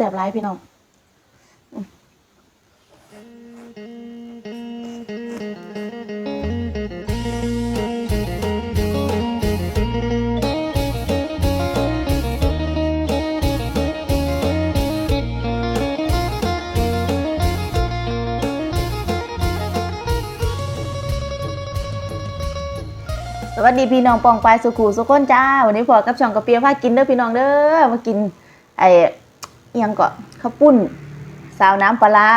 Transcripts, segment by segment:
สบร้ายพี่น้องสวัสดีพี่น้องปองปลายสุขูสุขคนจ้า วันนี้พอกับช่องกระเปียพากินเด้อพี่น้องเด้อมากินไอ้ ยังก็ข้าวปุ้น สาวน้ำปลา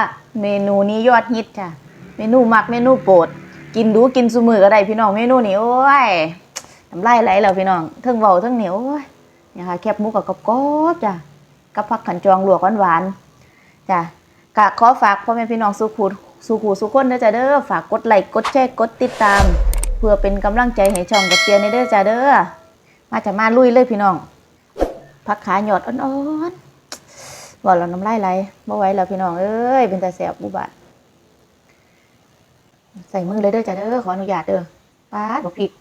เมนูนี้ยอดฮิตจ้ะเมนูมักเมนูโปรด กินดูกินซุมือก็ได้พี่น้องเมนูนี้โอ้ยน้ำลายไหลแล้วพี่น้องเทิงเบาเทิงเหนียวโอ้ยนี่ค่ะแคบหมูกับกรอบจ้ะกับผักขันจองลวกหวานๆจ้ะกะขอฝากพ่อแม่พี่น้องสุขูสุขูสุขคนเด้อจ้ะเด้อฝากกดไลค์กดแชร์กดติดตาม เพื่อเป็นกำลังใจให้ช่องกับเปียในเด้อจ้ะเด้อมาจะมาลุยเลยพี่น้องผักขาหยอดอ่อนๆ บอกเราน้ำลายไหลบ่ไหวแล้วพี่น้อง เอ้ย เป็นตาแสบบุบะใส่มือเลยเด้อจ้ะเด้อขออนุญาตเด้อป้าดบอกผิด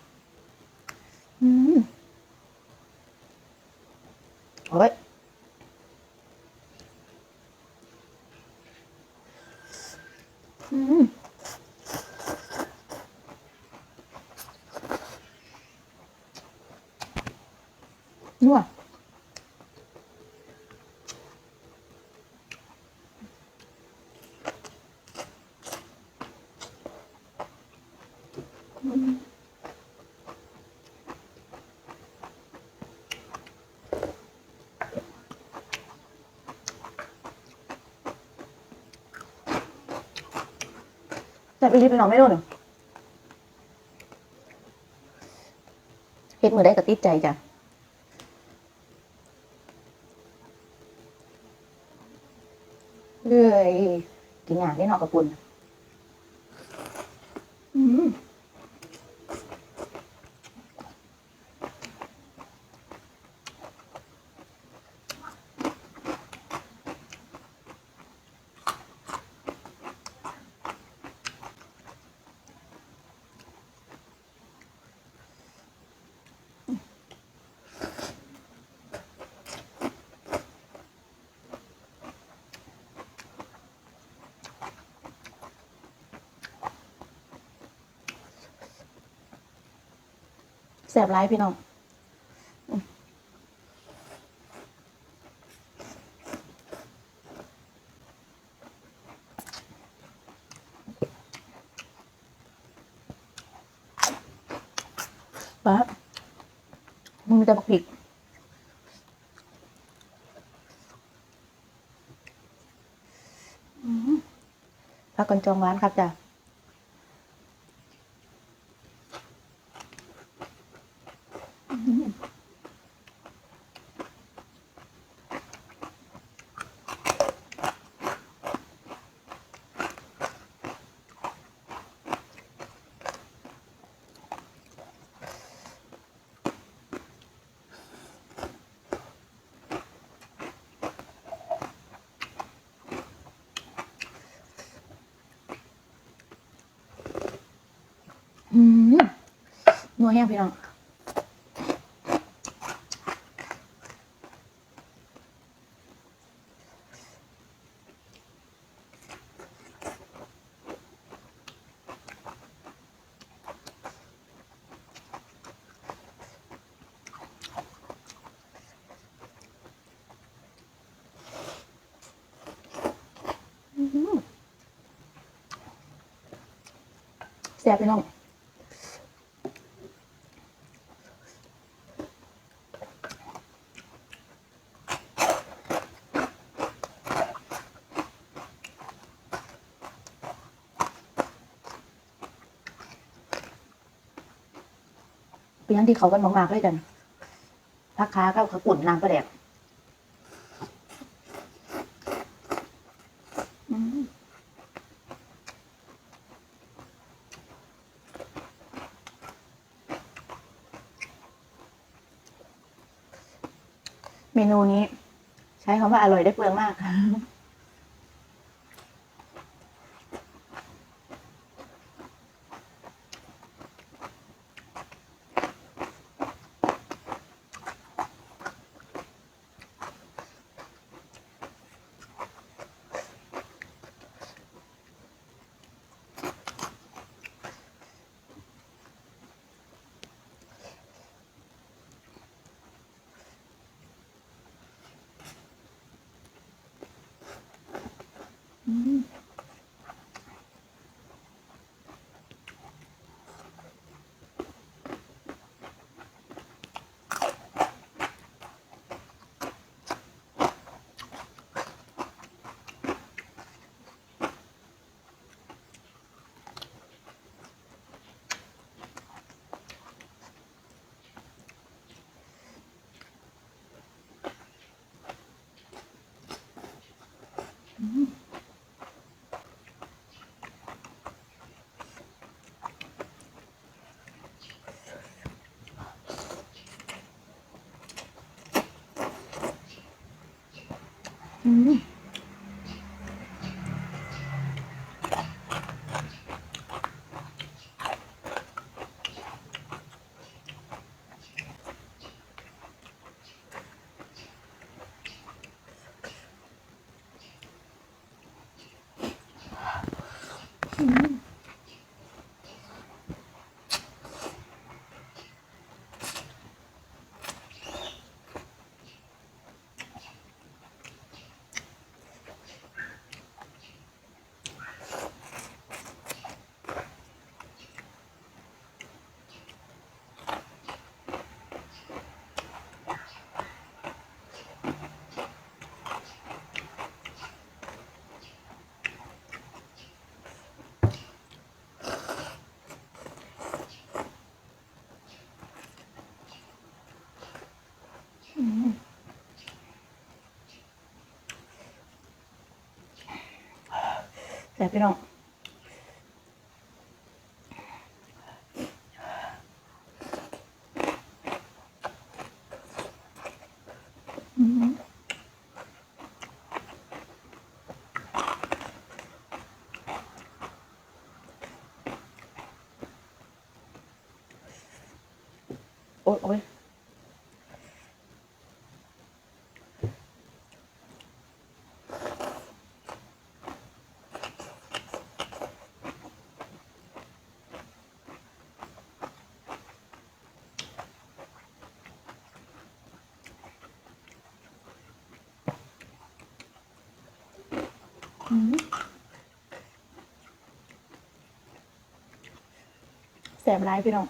อืมโอ้ยอืมนัว แต่ไปรีบไปนอนไม่โดนเหรอเฮ็ดมือได้ก็ติดใจจ้ะเอ้ยกินอย่างได้นอกกับปุ่นอืม แสบร้ายพี่น้องอืมป้ามึงมีแต่บักพริกอืมผักกันจองหวานครับจ้ะ อืมนัวแห้งพี่น้องแซ่บพี่น้อง เป็นอย่างที่เขากันมากๆเลยกันพักค้าก็เขาปุ่นน้ำปลาแดกเมนูนี้ ใช้คำว่าอร่อยได้เปลืองมาก อื แซ่บพี่น้องอืมโอ๊ยโอ๊ย แสบร้ายพี่น้อง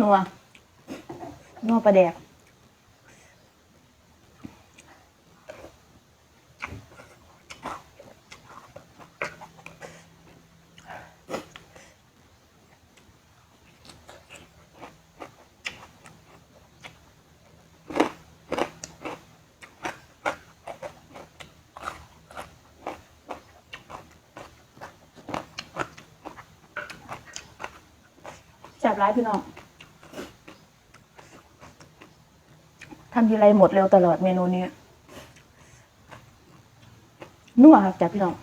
นัว นัวปลาแดกแซ่บร้ายพี่น้อง ทำทีไรหมดเร็วตลอดเมนูนี้นัวครับจ้ะพี่น้อง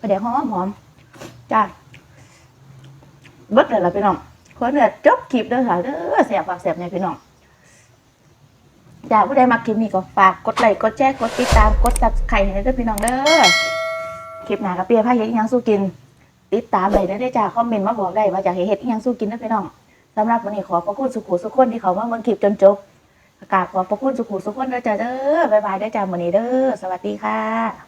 กระเดี๋ยวหอมหอมจ้าเบิดเลยล่ะพี่น้องคนเนี่ยจบคลิปเด้อค่ะเด้อแสบปากแสบเนี่ยพี่น้องจ้าผู้ใดมาคลิปนี้ก็ฝากกดไลค์กดแชร์กดติดตามกดซับสไครต์ให้เด้อพี่น้องเด้อคลิปหน้ากับเปียพาเฮ็ดยังสู้กิน ติดตามเลยได้อจ้าคอมเมนต์มาบอกได้ว่าอยากให้เฮ็ดยังสู้กินนะพี่น้องสำหรับวันนี้ขอขอบคุณสุขุสุขคนที่เขามาเบิ่งคลิปจนจบ กราบขอบพระคุณสุขุสุขคนเด้อจ้าเด้อบ๊ายบายเด้อจ้ามื้อนี้เด้อสวัสดีค่ะ